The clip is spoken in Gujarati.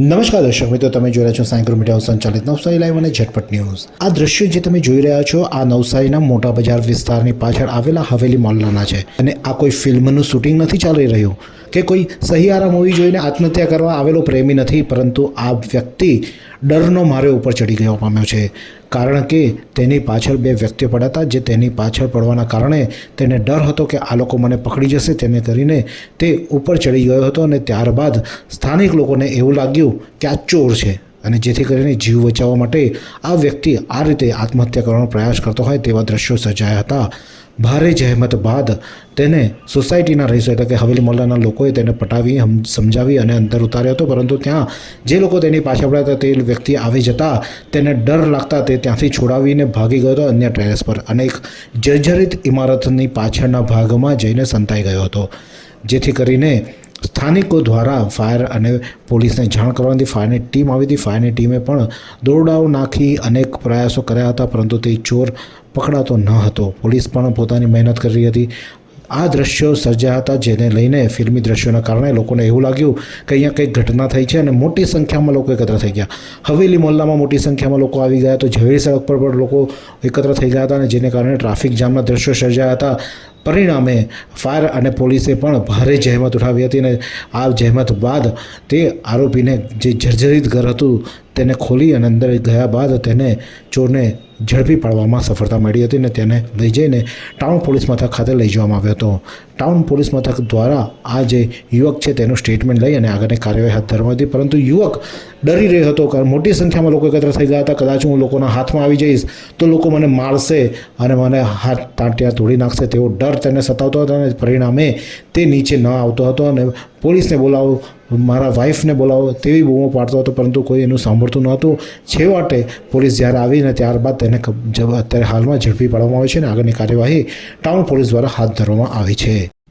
નમસ્કાર દર્શક મિત્રો, તમે જોઈ રહ્યા છો સાયકલ મીડિયા સંચાલિત નવસારી લાઈવ અને ઝટપટ ન્યૂઝ. આ દ્રશ્ય જે તમે જોઈ રહ્યા છો, આ નવસારીના મોટા બજાર વિસ્તારની પાછળ આવેલા હવેલી મોલના છે અને આ કોઈ ફિલ્મનું શૂટિંગ નથી ચાલી રહ્યું. કે કોઈ સહિયારા મૂવી જોઈને આત્મહત્યા કરવા આવેલો પ્રેમી નથી, પરંતુ આ વ્યક્તિ ડરનો મારે ઉપર ચડી ગયો પામ્યો છે. કારણ કે તેની પાછળ બે વ્યક્તિઓ પડ્યા હતા, જે તેની પાછળ પડવાના કારણે તેને ડર હતો કે આ લોકો મને પકડી જશે. તેને કરીને તે ઉપર ચડી ગયો હતો અને ત્યારબાદ સ્થાનિક લોકોને એવું લાગ્યું કે આ ચોર છે અને જેથી કરીને જીવ બચાવવા માટે આ વ્યક્તિ આ રીતે આત્મહત્યા કરવાનો પ્રયાસ કરતો હોય તેવા દ્રશ્યો સર્જાયા હતા. ભારે જહેમત બાદ તેને સોસાયટીના રહીશો એટલે કે હવેલી મોલ્લાના લોકોએ તેને પટાવી સમજાવી અને અંદર ઉતાર્યો હતો. પરંતુ ત્યાં જે લોકો તેની પાછળ પડ્યા હતા, તે વ્યક્તિ આવી જતા તેને ડર લાગતા તે ત્યાંથી છોડાવીને ભાગી ગયો હતો, અન્ય ટેરેસ પર. અને એક જર્જરિત ઇમારતની પાછળના ભાગમાં જઈને સંતાઈ ગયો હતો, જેથી કરીને સ્થાનિકો દ્વારા ફાયર અને પોલીસને જાણ કરવાની ફાયરની ટીમ આવી હતી. ફાયરની ટીમે પણ દોરડાઓ નાખી અનેક પ્રયાસો કર્યા હતા, પરંતુ તે ચોર પકડાતો ન હતો. પોલીસ પણ પોતાની મહેનત કરી હતી. આ દ્રશ્યો સર્જ્યા હતા, જેને લઈને ફિલ્મી દ્રશ્યોના કારણે લોકોને એવું લાગ્યું કે અહીંયા કંઈક ઘટના થઈ છે અને મોટી સંખ્યામાં લોકો એકત્ર થઈ ગયા. હવેલી મોહલ્લામાં મોટી સંખ્યામાં લોકો આવી ગયા તો ઝવેરી સડક પર પણ લોકો એકત્ર થઈ ગયા હતા અને જેને કારણે ટ્રાફિક જામના દ્રશ્યો સર્જાયા હતા. પરિણામે ફાયર અને પોલીસે પણ ભારે જહેમત ઉઠાવી હતી અને આ જહેમત બાદ તે આરોપીને જે જર્જરિત ઘર હતું તેને ખોલી અને અંદર ગયા બાદ તેને ચોરને ઝડપી પાડવામાં સફળતા મળી હતી અને તેને લઈ જઈને ટાઉન પોલીસ મથક ખાતે લઈ જવામાં આવ્યો હતો. ટાઉન પોલીસ મથક દ્વારા આ જે યુવક છે તેનું સ્ટેટમેન્ટ લઈ અને આગળની કાર્યવાહી હાથ ધરવામાં હતી, પરંતુ યુવક ડરી રહ્યો હતો કારણ મોટી સંખ્યામાં લોકો એકત્ર થઈ ગયા હતા, કદાચ હું લોકોના હાથમાં આવી જઈશ તો લોકો મને મારશે અને મને હાથ તાંટિયા તોડી નાખશે તેવો ડર તેને સતાવતો હતો અને પરિણામે તે નીચે ન આવતો હતો અને પોલીસને બોલાવો, મારા વાઈફને બોલાવો તેવી બૂમો પાડતો હતો, પરંતુ કોઈ એનું સાંભળતું નહોતું. છેવટે પોલીસ જ્યારે આવીને ત્યારબાદ તેને અત્યારે હાલમાં ઝડપી પાડવામાં આવી છે અને આગળની કાર્યવાહી ટાઉન પોલીસ દ્વારા હાથ ધરવામાં આવી છે.